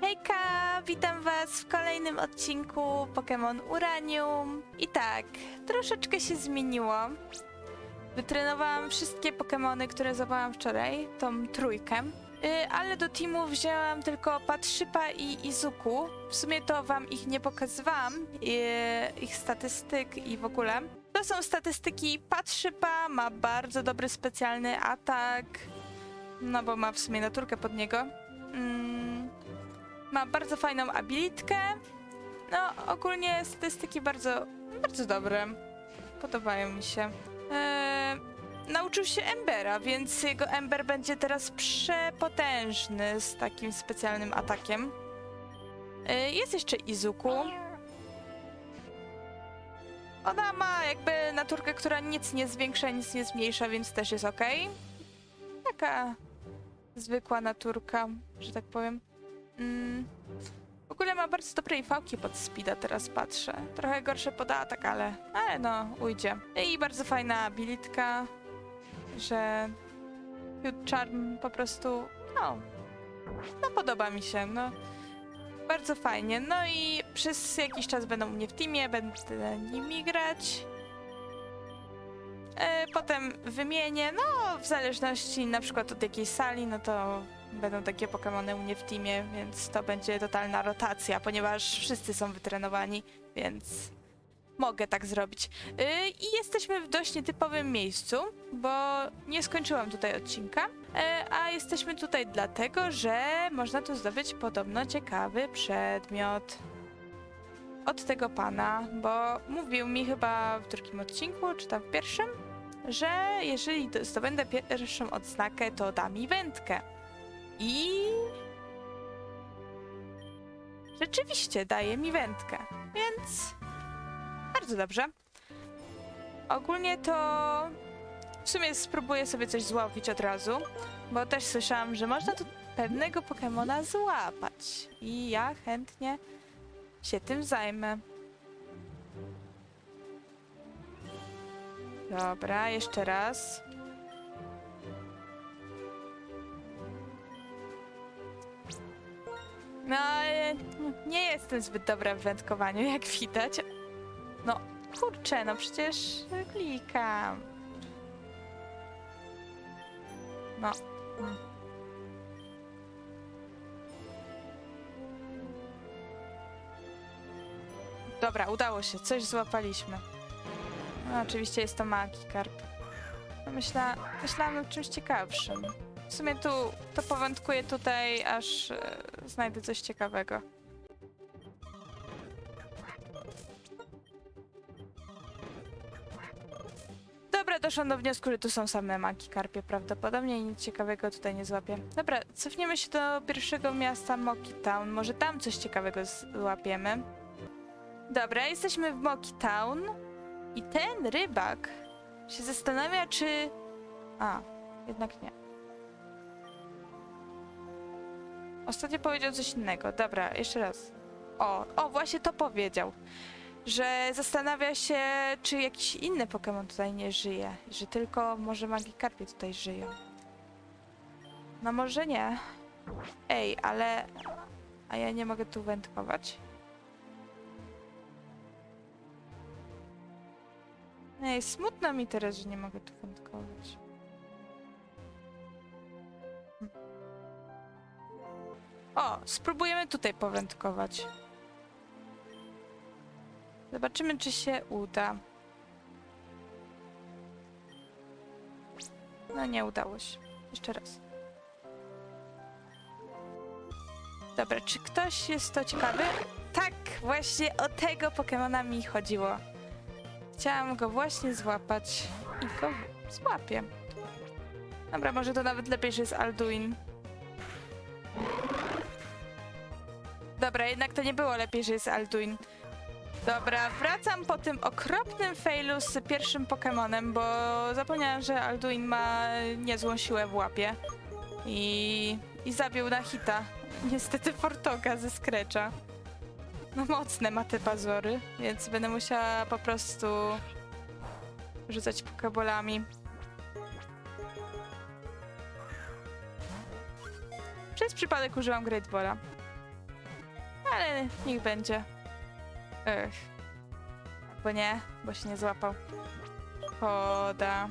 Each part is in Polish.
Hejka, witam was w kolejnym odcinku Pokémon Uranium. I tak, troszeczkę się zmieniło. Wytrenowałam wszystkie Pokémony, które złapałam wczoraj, tą trójkę. Y, ale do teamu wzięłam tylko Patrzypa i Izuku. W sumie to wam ich nie pokazywałam, y, ich statystyk i w ogóle. To są statystyki Patrzypa, ma bardzo dobry specjalny atak, no bo ma w sumie naturkę pod niego. Mm, ma bardzo fajną abilitkę. No, ogólnie statystyki bardzo, bardzo dobre. Podobają mi się. Eee, nauczył się Embera, więc jego Ember będzie teraz przepotężny z takim specjalnym atakiem. Eee, jest jeszcze Izuku. Ona ma jakby naturkę, która nic nie zwiększa, nic nie zmniejsza, więc też jest ok. Taka zwykła naturka, że tak powiem. Mm. W ogóle ma bardzo dobre fałki pod speeda, teraz patrzę. Trochę gorsze pod atak, ale, ale no, ujdzie. I bardzo fajna abilitka, że Cute Charm po prostu, no, no podoba mi się, no. Bardzo fajnie. No i przez jakiś czas będą u mnie w teamie, będę nimi grać. E, Potem wymienię, no w zależności na przykład od jakiej sali, no to będą takie Pokémony u mnie w teamie, więc to będzie totalna rotacja, ponieważ wszyscy są wytrenowani, więc mogę tak zrobić. Yy, I jesteśmy w dość nietypowym miejscu, bo nie skończyłam tutaj odcinka, yy, a jesteśmy tutaj dlatego, że można tu zdobyć podobno ciekawy przedmiot od tego pana, bo mówił mi chyba w drugim odcinku, czy tam w pierwszym, że jeżeli do- zdobędę pierwszą odznakę, to da mi wędkę. I rzeczywiście daje mi wędkę, więc bardzo dobrze. Ogólnie to w sumie spróbuję sobie coś złowić od razu, bo też słyszałam, że można tu pewnego Pokemona złapać i ja chętnie się tym zajmę. Dobra, jeszcze raz. No, ale nie jestem zbyt dobra w wędkowaniu, jak widać. No, kurczę, no przecież klikam. No. Dobra, udało się, coś złapaliśmy. No, oczywiście jest to Magikarp. No, myśla, myślałam o czymś ciekawszym. W sumie tu to powędkuję tutaj, aż e, znajdę coś ciekawego. Dobra, doszłam do wniosku, że tu są same Magikarpie prawdopodobnie i nic ciekawego tutaj nie złapię. Dobra, cofniemy się do pierwszego miasta Moki Town. Może tam coś ciekawego złapiemy. Dobra, jesteśmy w Moki Town i ten rybak się zastanawia, czy... A, jednak nie. Ostatnio powiedział coś innego. Dobra, jeszcze raz. O, o, właśnie to powiedział. Że zastanawia się, czy jakiś inny Pokémon tutaj nie żyje. Że tylko może Magikarpie tutaj żyją. No może nie. Ej, ale... A ja nie mogę tu wędkować? Ej, smutno mi teraz, że nie mogę tu wędkować. O, spróbujemy tutaj powędkować. Zobaczymy, czy się uda. No nie udało się. Jeszcze raz. Dobra, czy ktoś jest to ciekawy? Tak, właśnie o tego Pokemona mi chodziło. Chciałam go właśnie złapać i go złapię. Dobra, może to nawet lepiej, że jest Alduin. Dobra, jednak to nie było lepiej, że jest Alduin. Dobra, wracam po tym okropnym failu z pierwszym Pokemonem, bo zapomniałam, że Alduin ma niezłą siłę w łapie. I, i zabił na hita. Niestety Fortoga ze Scratcha. No mocne ma te pazory, więc będę musiała po prostu rzucać pokebolami. Przez przypadek użyłam Great Balla. Ale niech będzie. Ech. Albo nie, bo się nie złapał. Szkoda.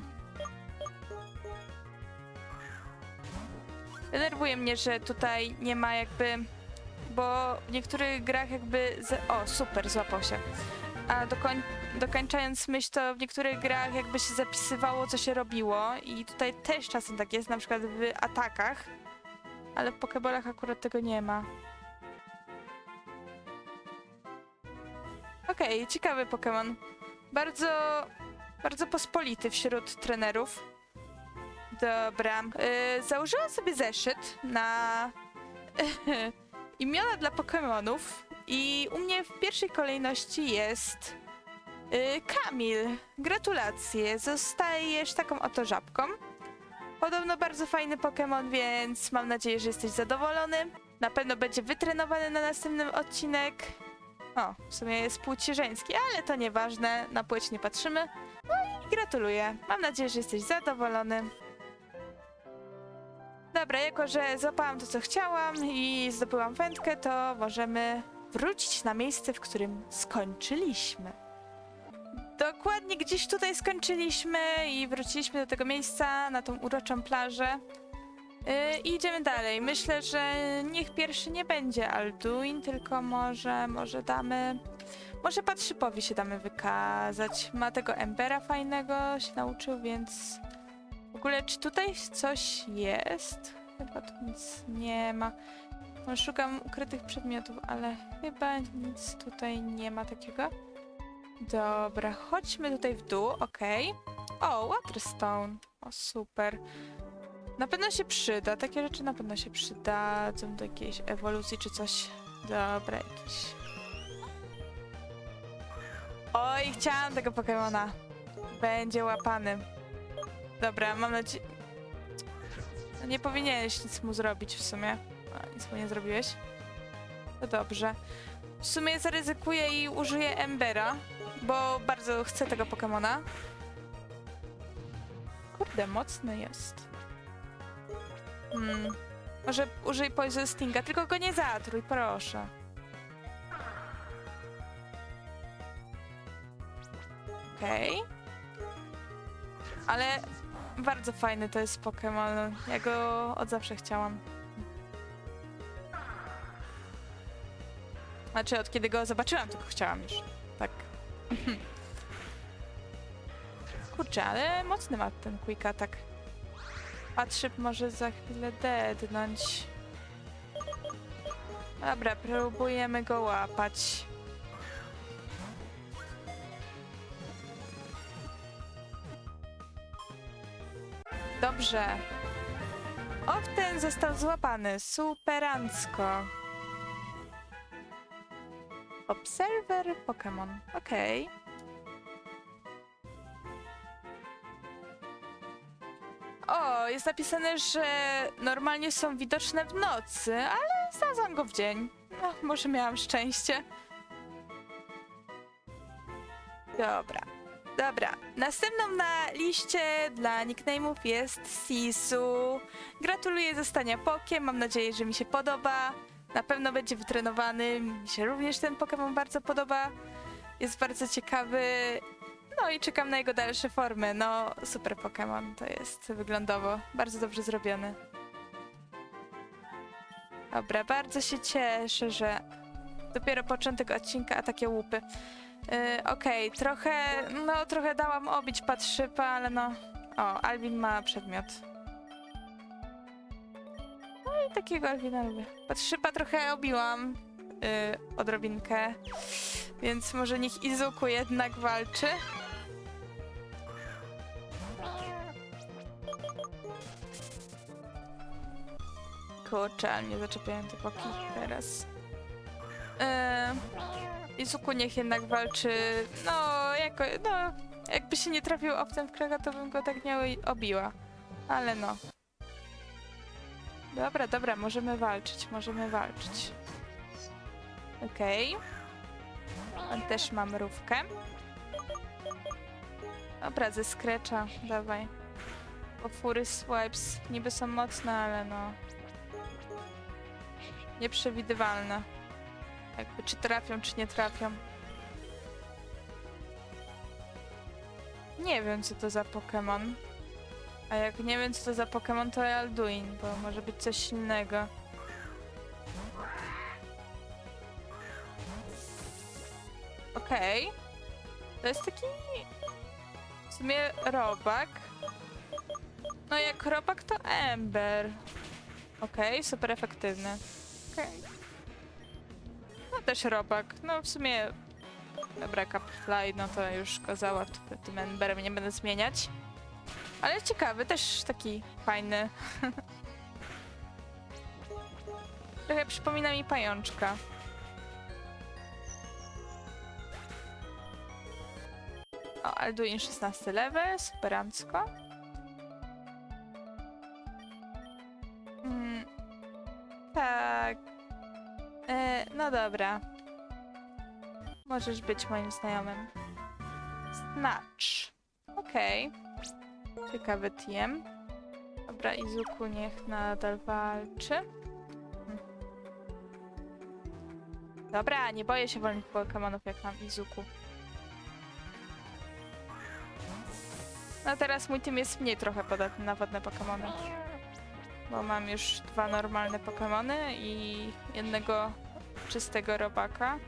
Denerwuje mnie, że tutaj nie ma jakby... Bo w niektórych grach jakby... Z... O, super, złapał się. A dokoń... dokończając myśl, to w niektórych grach jakby się zapisywało, co się robiło i tutaj też czasem tak jest, na przykład w atakach, ale w Pokebolach akurat tego nie ma. Okej, ciekawy Pokémon. Bardzo, bardzo pospolity wśród trenerów. Dobra. Yy, założyłam sobie zeszyt na imiona dla Pokémonów i u mnie w pierwszej kolejności jest yy, Kamil. Gratulacje, zostajesz taką oto żabką. Podobno bardzo fajny Pokémon, więc mam nadzieję, że jesteś zadowolony. Na pewno będzie wytrenowany na następnym odcinek. O, w sumie jest płci żeński, ale to nieważne, na płeć nie patrzymy. No i gratuluję. Mam nadzieję, że jesteś zadowolony. Dobra, jako że złapałam to, co chciałam i zdobyłam wędkę, to możemy wrócić na miejsce, w którym skończyliśmy. Dokładnie gdzieś tutaj skończyliśmy i wróciliśmy do tego miejsca, na tą uroczą plażę. Yy, idziemy dalej. Myślę, że niech pierwszy nie będzie Alduin, tylko może, może damy... Może Patrzypowi się damy wykazać. Ma tego Embera fajnego, się nauczył, więc... W ogóle, czy tutaj coś jest? Chyba tu nic nie ma. Szukam ukrytych przedmiotów, ale chyba nic tutaj nie ma takiego. Dobra, chodźmy tutaj w dół, okej. O, Waterstone. O, super. Na pewno się przyda, takie rzeczy na pewno się przydadzą do jakiejś ewolucji czy coś. Dobra, jakiś. Oj, chciałam tego Pokemona. Będzie łapany. Dobra, mam nadzieję... No nie powinieneś nic mu zrobić w sumie. Nic mu nie zrobiłeś. To dobrze. W sumie zaryzykuję i użyję Embera, bo bardzo chcę tego Pokemona. Kurde, mocny jest. Hmm. Może użyj Poison Stinga, tylko go nie zatruj, proszę. Okej. Ale bardzo fajny to jest Pokémon. Ja go od zawsze chciałam. Znaczy, od kiedy go zobaczyłam, tylko chciałam już. Tak. Kurczę, ale mocny ma ten Quick Attack. Patrzy, może za chwilę dednąć. Dobra, próbujemy go łapać. Dobrze. Often został złapany. Superancko. Observer Pokémon. Okej. O, jest napisane, że normalnie są widoczne w nocy, ale znalazłam go w dzień. No, może miałam szczęście. Dobra, dobra. Następną na liście dla nickname'ów jest Sisu. Gratuluję zostania Pokiem, mam nadzieję, że mi się podoba. Na pewno będzie wytrenowany, mi się również ten Pokémon bardzo podoba. Jest bardzo ciekawy. No i czekam na jego dalsze formy. No, super Pokémon to jest wyglądowo. Bardzo dobrze zrobiony. Dobra, bardzo się cieszę, że dopiero początek odcinka, a takie łupy. Yy, Okej, trochę, no trochę dałam obić patrzypa, ale no... O, Alvin ma przedmiot. No i takiego Alvina lubię. Patrzypa trochę obiłam yy, odrobinkę, więc może niech Izuku jednak walczy. Kurczę, ale nie zaczepiałem te boki teraz. Yy, Izuku niech jednak walczy, no, jako, no, jakby się nie trafił optem w kraka, to bym go tak nie obiła. Ale no. Dobra, dobra, możemy walczyć, możemy walczyć. Okej. On też ma mrówkę. Dobra, ze Scratcha, dawaj. Bo fury swipes niby są mocne, ale no... Nieprzewidywalne. Jakby czy trafią, czy nie trafią. Nie wiem, co to za Pokémon. A jak nie wiem, co to za Pokémon, to Alduin, bo może być coś innego. Okej. To jest taki... W sumie robak. No jak robak to Ember. Okej, super efektywny. Okej. No też robak. No w sumie... Dobra, Capfly, no to już go załatw tym Emberem, nie będę zmieniać. Ale ciekawy, też taki fajny. Trochę przypomina mi pajączka. O, Alduin 16 level, superancko. No dobra. Możesz być moim znajomym. Snatch. Okej. Ciekawy TM. Dobra, Izuku niech nadal walczy. Dobra, nie boję się wolnych Pokemonów jak mam Izuku. No teraz mój team jest mniej trochę podatny na wodne Pokemony. Bo mam już dwa normalne Pokemony i jednego czystego robaka.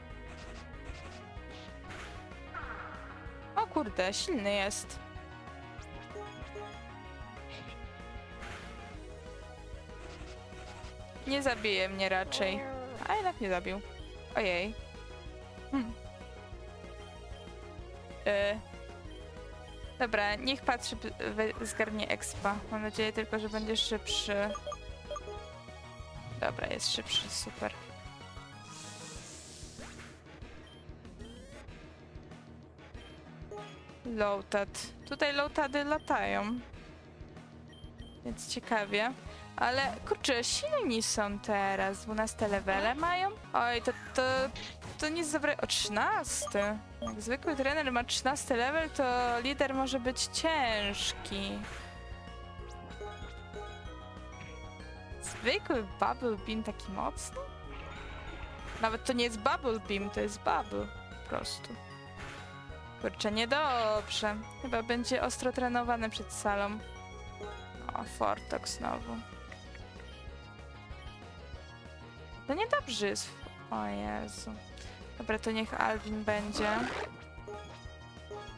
O kurde, silny jest. Nie zabije mnie raczej. A jednak nie zabił. Ojej. Y. Dobra, niech patrzy, zgarnie expa. Mam nadzieję tylko, że będzie szybszy. Dobra, jest szybszy, super. Lowtad. Tutaj lowtady latają. Więc ciekawie. Ale kurczę, silni są teraz. 12 levele mają? Oj, to, to, to nic dobrego. O, 13. Jak zwykły trener ma 13 level, to lider może być ciężki. Zwykły Bubble Beam taki mocny? Nawet to nie jest Bubble Beam, to jest Bubble. Po prostu. Kurczę, niedobrze. Chyba będzie ostro trenowany przed salą. O, Fortok znowu. To niedobrze jest. O Jezu. Dobra, to niech Alvin będzie.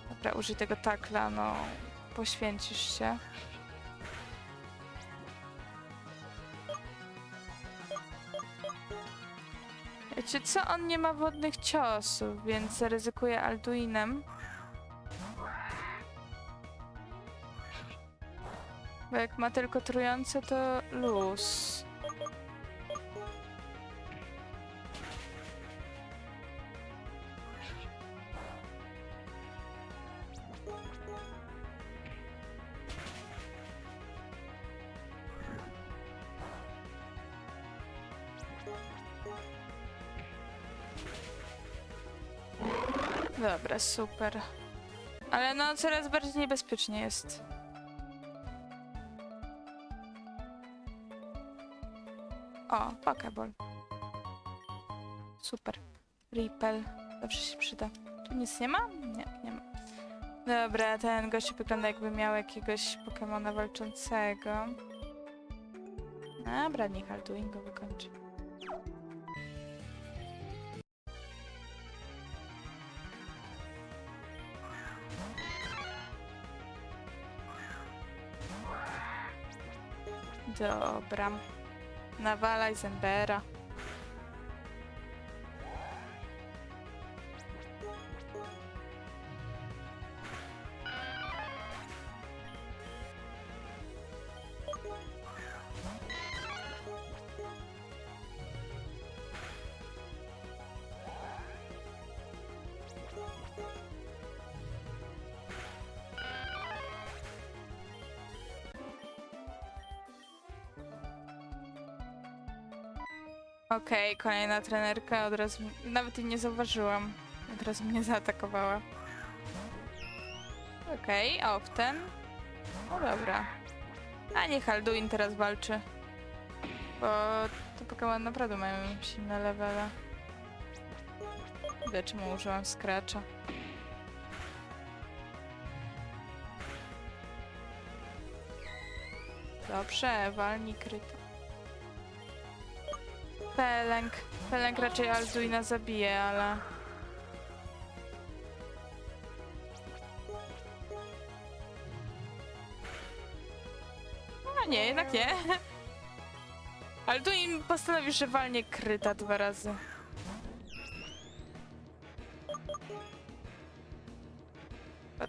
Dobra, użyj tego takla, no. Poświęcisz się. Wiecie co? On nie ma wodnych ciosów, więc zaryzykuję Alduinem. Bo jak ma tylko trujące, to luz. Dobra, super. Ale no, coraz bardziej niebezpiecznie jest. O, Pokeball. Super. Repel. Zawsze się przyda. Tu nic nie ma? Nie, nie ma. Dobra, ten gość wygląda jakby miał jakiegoś Pokemona walczącego. Dobra, niech Alduin go wykończy. Dobra. Nawalaj Zembera. Okej, kolejna trenerka, od razu, nawet jej nie zauważyłam. Od razu mnie zaatakowała. Okej, okay, Often. No dobra. A niech Alduin teraz walczy. Bo te Pokémon naprawdę mają silne levele. Wie, czemu użyłam Scratcha. Dobrze, walni kryto. Pelęk. Pelęk raczej Alduina zabije, ale... A nie, jednak nie. Alduin postanowił, że walnie kryta dwa razy.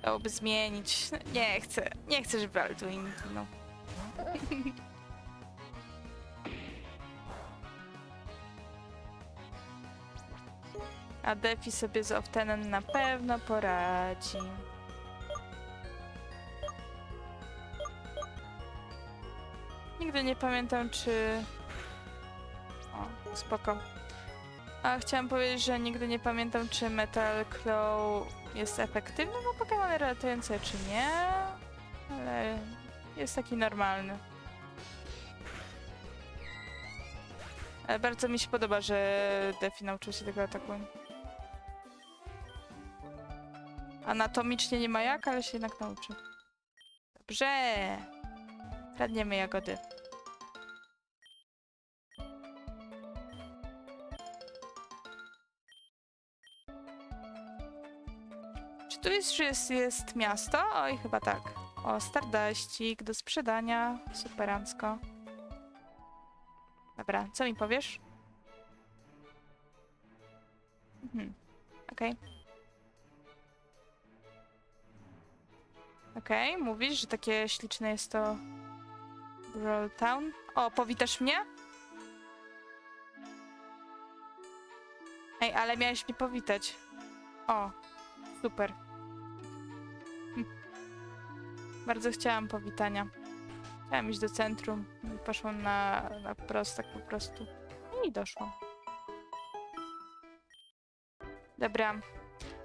Dałoby zmienić. Nie chcę. Nie chcę, żeby Alduin ginął. A Defi sobie z Oftenem na pewno poradzi. Nigdy nie pamiętam, czy... O, spoko. A chciałam powiedzieć, że nigdy nie pamiętam, czy Metal Claw jest efektywny na Pokémony ratujące, czy nie. Ale jest taki normalny. Ale bardzo mi się podoba, że Defi nauczył się tego ataku. Anatomicznie nie ma jak, ale się jednak nauczył. Dobrze. Kradniemy jagody. Czy tu jest, czy jest, jest miasto? Oj, chyba tak. O, Stardaścik do sprzedania. Superancko. Dobra, co mi powiesz? Mhm. Okej. Okej, mówisz, że takie śliczne jest to Roll Town. O, powitasz mnie? Ej, ale miałeś mnie powitać. O, super. Hm. Bardzo chciałam powitania. Chciałam iść do centrum i poszłam na, na prostak po prostu. I doszłam. Dobra.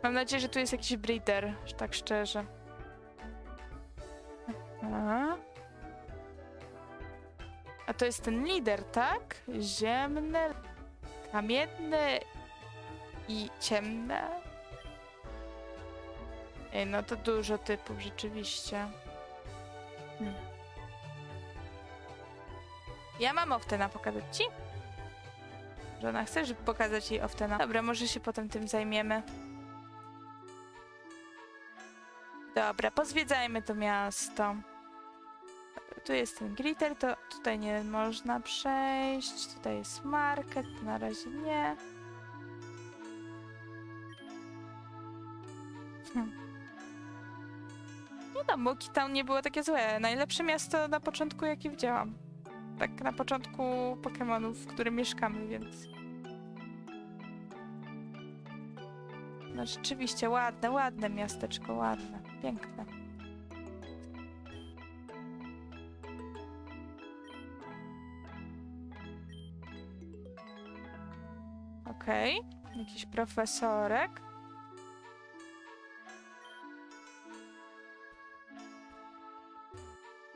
Mam nadzieję, że tu jest jakiś breeder, tak szczerze. Aha. A to jest ten lider, tak? Ziemne, kamienne i ciemne. Ej, no to dużo typów, rzeczywiście. Hmm. Ja mam Oftena pokazać ci? Żona chce, żeby pokazać jej Oftena. Dobra, może się potem tym zajmiemy. Dobra, pozwiedzajmy to miasto. Tu jest ten glitter, to tutaj nie można przejść. Tutaj jest market, na razie nie. Hm. Nie no, Moki Town nie było takie złe. Najlepsze miasto na początku, jakie widziałam. Tak na początku Pokémonów, w którym mieszkamy, więc... No rzeczywiście, ładne, ładne miasteczko, ładne, piękne. Okej, jakiś profesorek.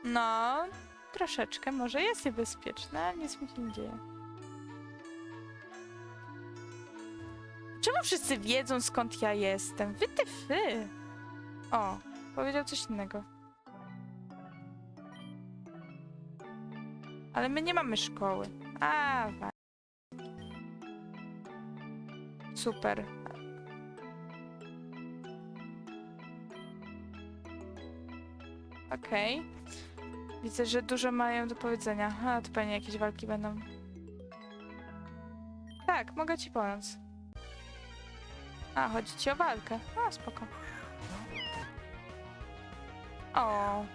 No, troszeczkę może jest niebezpieczne, ale nic mi się nie dzieje. Czemu wszyscy wiedzą skąd ja jestem? Wy ty fy. O, powiedział coś innego. Ale my nie mamy szkoły. A, Super. Okej. Widzę, że dużo mają do powiedzenia. A, to pewnie jakieś walki będą. Tak, mogę ci pomóc. A, chodzi ci o walkę. A, spoko. O.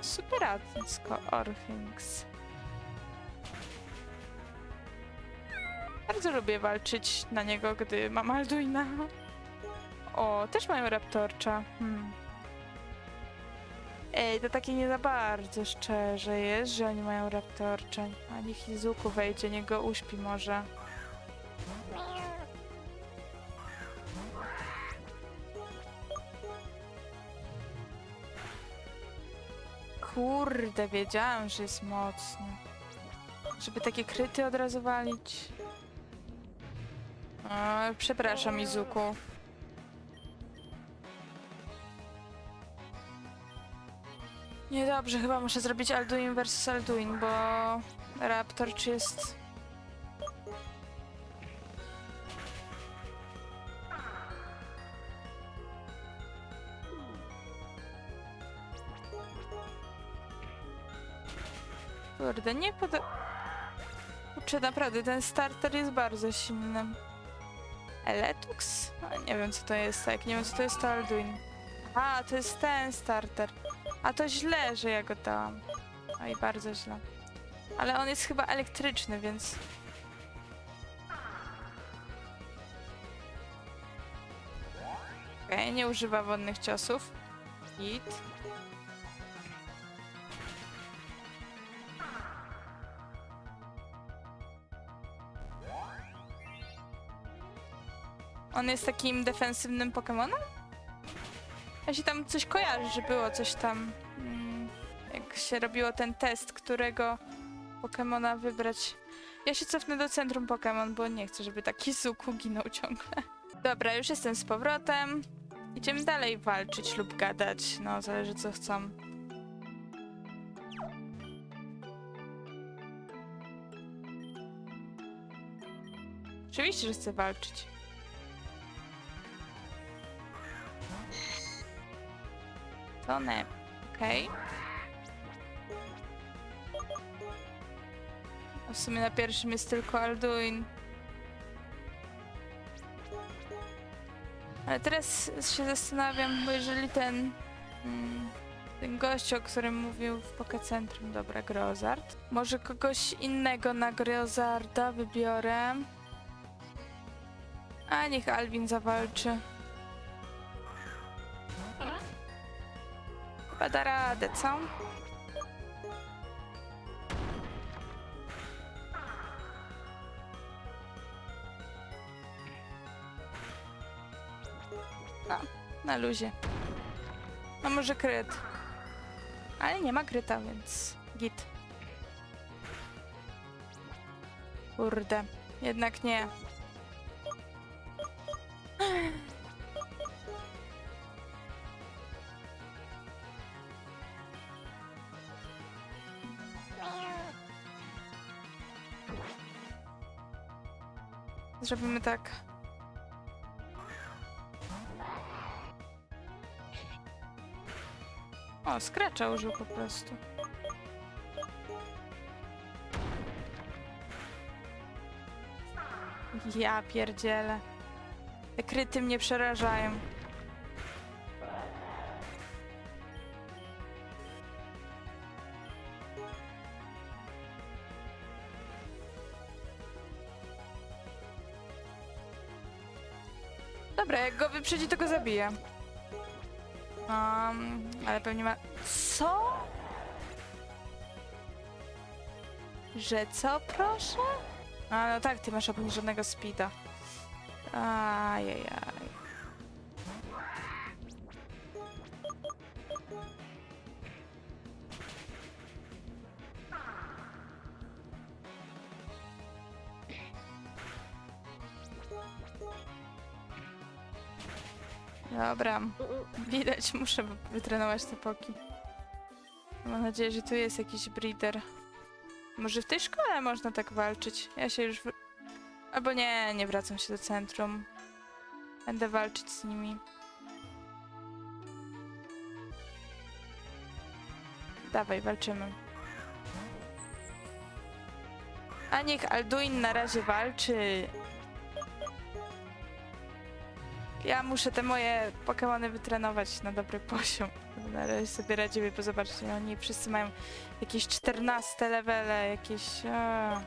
Superacko, Orphings. Bardzo lubię walczyć na niego, gdy mam Alduina. O, też mają Raptorcza. Hmm. Ej, to takie nie za bardzo szczerze jest, że oni mają Raptorcze. A niech Izuku wejdzie, niech go uśpi może. Kurde, wiedziałam, że jest mocny. Żeby takie kryty od razu walić. Przepraszam, Izuku. Niedobrze, chyba muszę zrobić Alduin versus Alduin, bo Raptor czy jest... Kurde, nie poda... Kurczę, naprawdę, ten starter jest bardzo silny. Eletux? No, nie wiem, co to jest, tak, nie wiem, co to jest to Alduin. A, to jest ten starter. A to źle, że ja go dałam. Oj, bardzo źle. Ale on jest chyba elektryczny, więc... Okej, nie używa wodnych ciosów. Git. On jest takim defensywnym Pokemonem? Ja się tam coś kojarzy, że było coś tam. mm, Jak się robiło ten test, którego Pokemona wybrać. Ja się cofnę do centrum Pokémon, bo nie chcę, żeby taki Zuku ginął ciągle. Dobra, już jestem z powrotem. Idziemy dalej walczyć lub gadać. No, zależy co chcą. Oczywiście, że chcę walczyć. To ne. Okej. A W sumie na pierwszym jest tylko Alduin. Ale teraz się zastanawiam, bo jeżeli ten... Mm, ten gość, o którym mówił w Pokecentrum, dobra, Grozard. Może kogoś innego na Grozarda wybiorę. A niech Alvin zawalczy. Chyba da radę, co? No, na luzie. No może kryt. Ale nie ma kryta, więc git. Kurde, jednak nie. Zrobimy tak. O, skracza użył po prostu. Ja pierdzielę. Te kryty mnie przerażają. Jak go wyprzedzi, to go zabiję. Um, ale pewnie ma... Co? Że co, proszę? A, no tak, ty masz obniżonego speeda. Ajajaj. Dobra, widać, muszę wytrenować te poki. Mam nadzieję, że tu jest jakiś breeder. Może w tej szkole można tak walczyć. Ja się już. wr- Albo nie, nie wracam się do centrum. Będę walczyć z nimi. Dawaj, walczymy. A niech Alduin na razie walczy. Ja muszę te moje Pokémony wytrenować na dobry poziom. Na razie sobie radzimy, bo zobaczcie, oni wszyscy mają jakieś 14 levele, jakieś... A.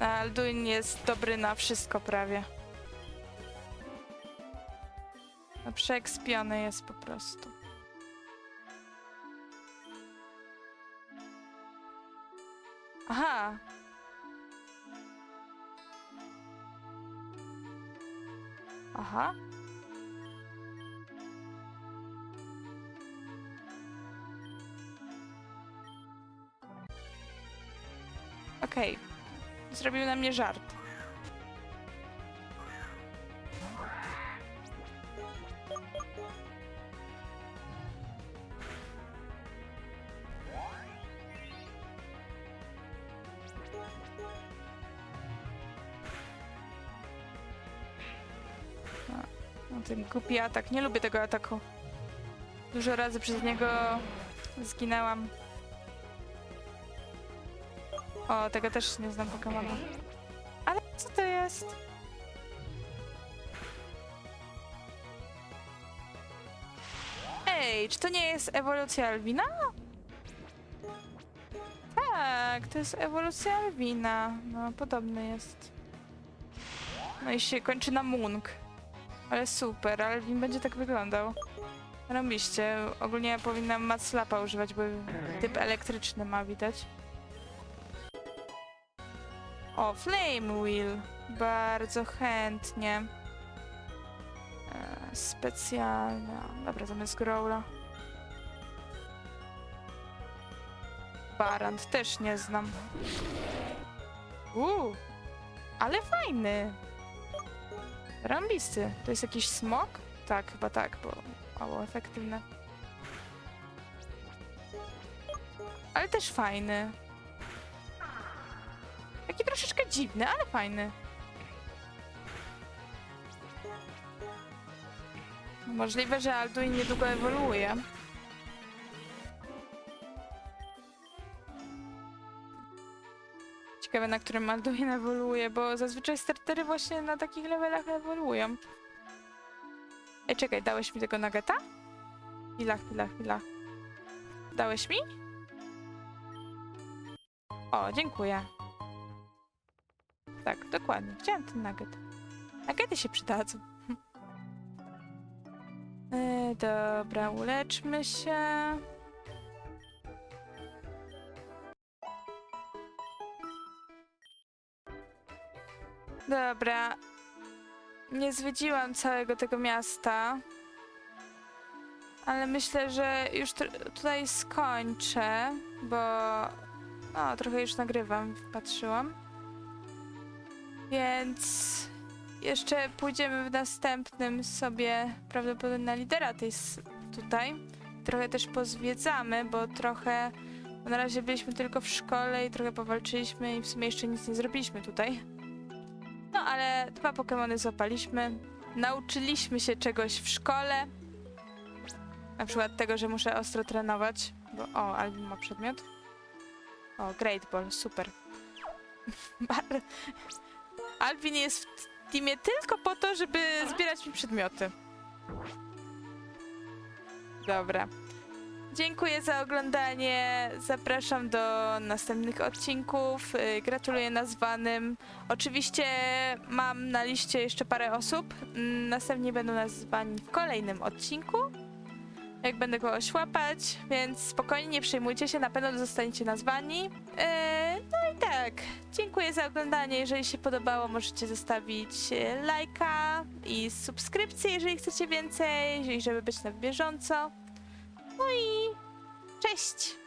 Alduin jest dobry na wszystko prawie. No przeekspiony jest po prostu. Aha! Aha. Okej. zrobił na mnie żart. Ten głupi atak. Nie lubię tego ataku. Dużo razy przez niego zginęłam. O, tego też nie znam Pokemona. Ale co to jest? Ej, czy to nie jest ewolucja Alwina? Tak, to jest ewolucja Alwina. No, podobny jest. No i się kończy na Munk. Ale super, Alvin będzie tak wyglądał. Robiście. Ogólnie powinnam Matslapa używać, bo typ elektryczny ma widać. O, Flame Wheel. Bardzo chętnie. E, specjalna. Dobra, zamiast Growla. Barant też nie znam. Uuu, ale fajny. Rambisty. To jest jakiś smok? Tak, chyba tak, bo mało efektywne. Ale też fajny. Taki troszeczkę dziwny, ale fajny. Możliwe, że Alduin niedługo ewoluuje. Ciekawe, na którym Alduin ewoluuje, bo zazwyczaj startery właśnie na takich levelach ewoluują. Ej, czekaj, dałeś mi tego nageta? Chwila, chwila, chwila. Dałeś mi? O, dziękuję. Tak, dokładnie. Chciałam ten nugget. Nuggety się przydadzą. E, dobra, uleczmy się. Dobra. Nie zwiedziłam całego tego miasta. Ale myślę, że już tutaj skończę, bo no, trochę już nagrywam, patrzyłam. Więc jeszcze pójdziemy w następnym sobie prawdopodobnie na lidera tej tutaj. Trochę też pozwiedzamy, bo trochę bo na razie byliśmy tylko w szkole i trochę powalczyliśmy i w sumie jeszcze nic nie zrobiliśmy tutaj. Ale dwa Pokemony złapaliśmy. Nauczyliśmy się czegoś w szkole. Na przykład tego, że muszę ostro trenować. Bo o, Alvin ma przedmiot. O, Great Ball, super. Alvin jest w teamie tylko po to, żeby zbierać mi przedmioty. Dobra. Dziękuję za oglądanie. Zapraszam do następnych odcinków. Y, Gratuluję nazwanym. Oczywiście mam na liście jeszcze parę osób. Mm, Następnie będą nazwani w kolejnym odcinku. Jak będę kogoś łapać, więc spokojnie nie przejmujcie się, na pewno zostaniecie nazwani. Yy, no i tak, dziękuję za oglądanie. Jeżeli się podobało, możecie zostawić e, lajka i subskrypcję, jeżeli chcecie więcej, jeżeli żeby być na bieżąco. No i cześć!